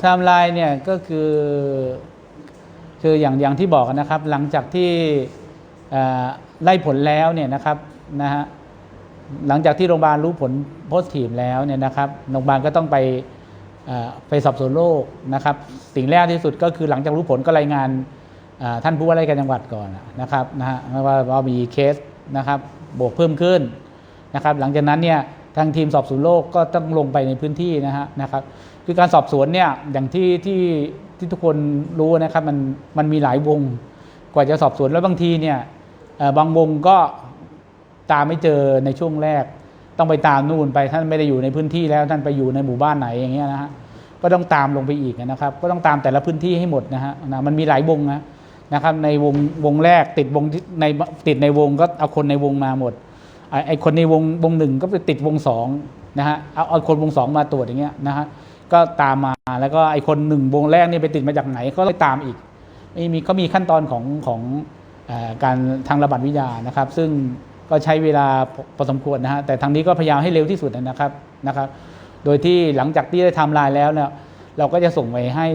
ไทม์ไลน์เนี่ยก็คือคืออย่างอย่างที่บอกนะครับ หลังจากที่ไล่ผลแล้วเนี่ยนะครับนะฮะหลังจากที่โรงพยาบาลรู้ผลโพสทีฟแล้วเนี่ยนะครับโรงพยาบาลก็ต้องไปไปสอบสวนโรคนะครับ สิ่งแรกที่สุดก็คือหลังจากรู้ผลก็รายงานท่านผู้ว่าราชการจังหวัดก่อนนะครับนะฮะว่าว่ามีเคสนะครับบวกเพิ่มขึ้นนะครับ หลังจากนั้นเนี่ย ทางทีมสอบสวนโรคก็ต้องลงไปในพื้นที่นะฮะนะครับคือการสอบสวนเนี่ยอย่างที่ที่ที่ทุกคนรู้นะครับมันมันมีหลายวงกว่าจะสอบสวนแล้วบางทีเนี่ยบางวงก็ตามไม่เจอในช่วงแรก ต้องไปตามนู่นไปท่านไม่ได้อยู่ในพื้นที่แล้วท่านไปอยู่ในหมู่บ้านไหนอย่างเงี้ยนะฮะก็ต้องตามลงไปอีกนะครับ ก็ต้องตามแต่ละพื้นที่ให้หมดนะฮะนะมันมีหลายวงนะนะครับในวงวงแรกติดวงในติดในวงก็เอาคนในวงมาหมด ไอ้คนในวงวงหนึ่งก็ไปติดวงสองนะฮะเอาเอาคนวงสองมาตรวจอย่างเงี้ยนะฮะก็ตามมาแล้วก็ไอ้คนหนึ่งวงแรกนี่ไปติดมาจากไหนก็เลยตามอีกมีมีก็มีขั้นตอนของของอการทางระบาดวิทยานะครับ ซึ่งก็ใช้เวลาพอพอสมควรนะฮะแต่ทางนี้ก็พยายามให้เร็วที่สุดนะครับนะครับ โดยที่หลังจากที่ได้ทำลายแล้วเนี่ยเราก็จะส่งไปให้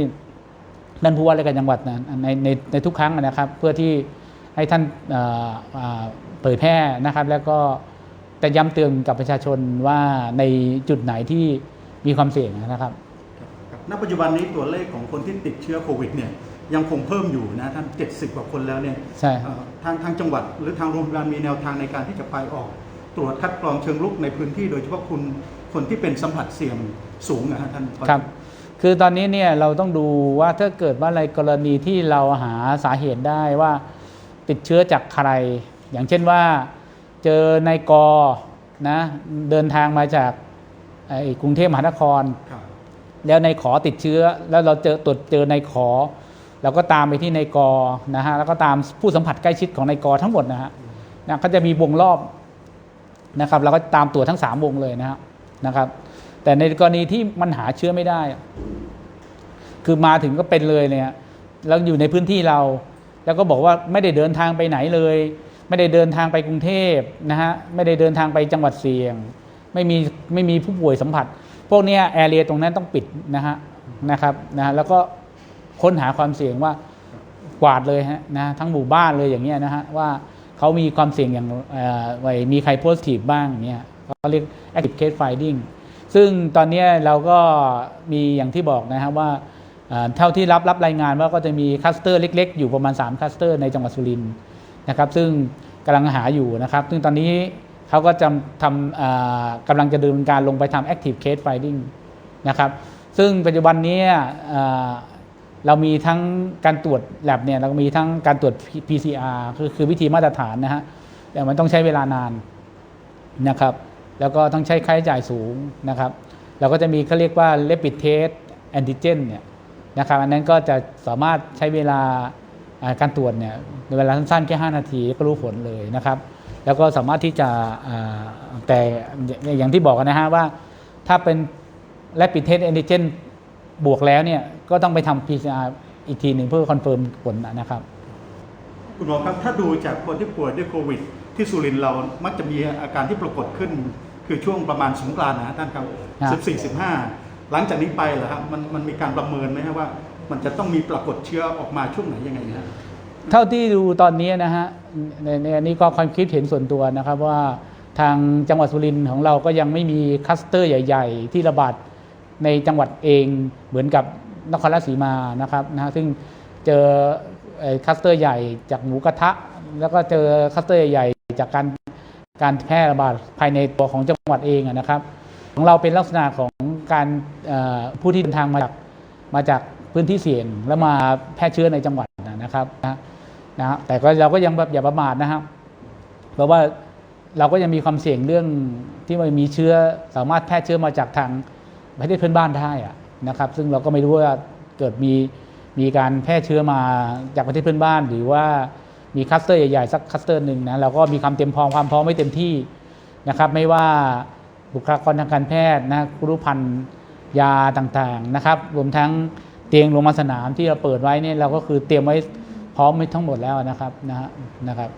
ท่านผู้ว่าราชการจังหวัดนะในในในทุกครั้งนะครับ เพื่อที่ ให้ท่านเอ่อเอ่อเผยแพร่นะครับแล้วก็แต่ย้ำเตือนกับประชาชนว่าในจุดไหนที่มีความเสี่ยงนะครับครับณปัจจุบันนี้ตัวเลขของคนที่ติดเชื้อโควิดเนี่ยยังคงเพิ่มอยู่นะท่าน70 กว่าคนแล้วเนี่ยใช่ครับเอ่อทางทางจังหวัด หรือทางโรงพยาบาลมีแนวทางในการที่จะไปออก ตรวจคัดกรองเชิงลุกในพื้นที่โดยเฉพาะคุณคนที่เป็นสัมผัสเสี่ยงสูงนะฮะท่านครับ คือตอนนี้เนี่ยเราต้องดูว่าถ้าเกิดว่าในกรณีที่เราหาสาเหตุได้ว่า ติดเชื้อจากใคร อย่างเช่นว่าเจอในกอนะเดินทางมาจากไอ้กรุงเทพมหานครครับแล้วในขอติดเชื้อ แล้วเราเจอตรวจเจอในขอเราก็ตามไปที่ในกอนะฮะแล้วก็ตามผู้สัมผัสใกล้ชิดของในกอทั้งหมดนะฮะนะก็จะมีวงรอบนะครับเราก็ตามตรวจทั้งสามวงเลยนะฮะนะครับ แต่ในกรณีที่มันหาเชื้อไม่ได้อะคือมาถึงก็เป็นเลยเนี่ยแล้วอยู่ในพื้นที่เรา แล้วก็บอกว่าไม่ได้เดินทางไปไหนเลย ไม่ได้เดินทางไปกรุงเทพนะฮะไม่ได้เดินทางไปจังหวัดเสี่ยง ไม่มีไม่มีผู้ป่วยสัมผัส พวกนี้แอเรียตรงนั้นต้องปิดนะฮะนะครับนะฮะแล้วก็ค้นหาความเสี่ยงว่ากวาดเลยฮะนะทั้งหมู่บ้านเลยอย่างเงี้ยนะฮะว่าเขามีความเสี่ยงอย่างอ่อไว้มีใครโพสทีฟบ้างเนี่ยเขาเรียก active case finding ซึ่งตอนนี้เราก็มีอย่างที่บอกนะครับว่า เท่าที่รับรับรายงานว่าก็จะมีคลัสเตอร์เล็ก ๆ อยู่ประมาณ3คลัสเตอร์ในจังหวัดสุรินทร์นะครับ ซึ่งกำลังหาอยู่นะครับ ซึ่งตอนนี้เขาก็จะทำกำลังจะดำเนินการลงไปทำ active case finding นะครับ ซึ่งปัจจุบันนี้เรามีทั้งการตรวจแลบเนี่ยเราก็มีทั้งการตรวจ PCR คือคือวิธีมาตรฐานนะฮะ แต่มันต้องใช้เวลานานนะครับ แล้วก็ต้องใช้ค่าใช้จ่ายสูงนะครับ เราก็จะมีเขาเรียกว่า rapid test antigen เนี่ย นะครับอันนั้นก็จะสามารถใช้เวลาอ่าการตรวจเนี่ยในเวลาสั้นๆแค่ 5 นาทีก็รู้ผลเลยนะครับแล้วก็สามารถที่จะอ่าแต่อย่างที่บอกนะฮะว่าถ้าเป็น rapid test antigen บวกแล้วเนี่ยก็ต้องไปทำ PCR อีกทีหนึ่งเพื่อคอนเฟิร์มผลนะครับ คุณหมอครับถ้าดูจากคนที่ป่วยด้วยโควิด ที่สุรินทร์เรามักจะมีอาการที่ปรากฏขึ้น คือช่วงประมาณสงกรานต์นะฮะท่านครับครับสิบสี่สิบ หลังจากนี้ไปเหรอครับมันมันมีการประเมินไหมครับว่า มันจะต้องมีปรากฏเชื้อออกมาช่วงไหนยังไงนะเท่าที่ดูตอนนี้นะฮะในในอันนี้ก็ความคิดเห็นส่วนตัวนะครับว่าทางจังหวัดสุรินทร์ของเราก็ยังไม่มีคลัสเตอร์ใหญ่ ๆ ที่ระบาดในจังหวัดเองเหมือนกับนครราชสีมานะครับนะฮะซึ่งเจอคลัสเตอร์ใหญ่จากหมูกระทะ แล้วก็เจอคลัสเตอร์ใหญ่จากการการแพร่ระบาดภายในตัวของจังหวัดเองนะครับ ของเราเป็นลักษณะของการผู้ที่เดินทางมาจากมาจากพื้นที่เสี่ยง แล้วมาแพร่เชื้อในจังหวัดนะครับนะนะฮะแต่ก็เราก็ยังแบบอย่าประมาทนะครับ เพราะว่าเราก็ยังมีความเสี่ยงเรื่องที่มันมีเชื้อสามารถแพร่เชื้อมาจากทางประเทศเพื่อนบ้านได้อะนะครับ ซึ่งเราก็ไม่รู้ว่าเกิดมีมีการแพร่เชื้อมาจากประเทศเพื่อนบ้าน หรือว่ามีคัสเตอร์ใหญ่ๆสักคัสเตอร์หนึ่งนะเราก็มีความเตรียมพร้อมความพร้อมไม่เต็มที่นะครับ ไม่ว่า บุคลากรทางการแพทย์นะครุพันธ์ยาต่างๆนะครับรวมทั้งเตียงโรงพยาบาลสนามที่เราเปิดไว้เนี่ยเราก็คือเตรียมไว้พร้อมไว้ทั้งหมดแล้วนะครับนะฮะนะครับ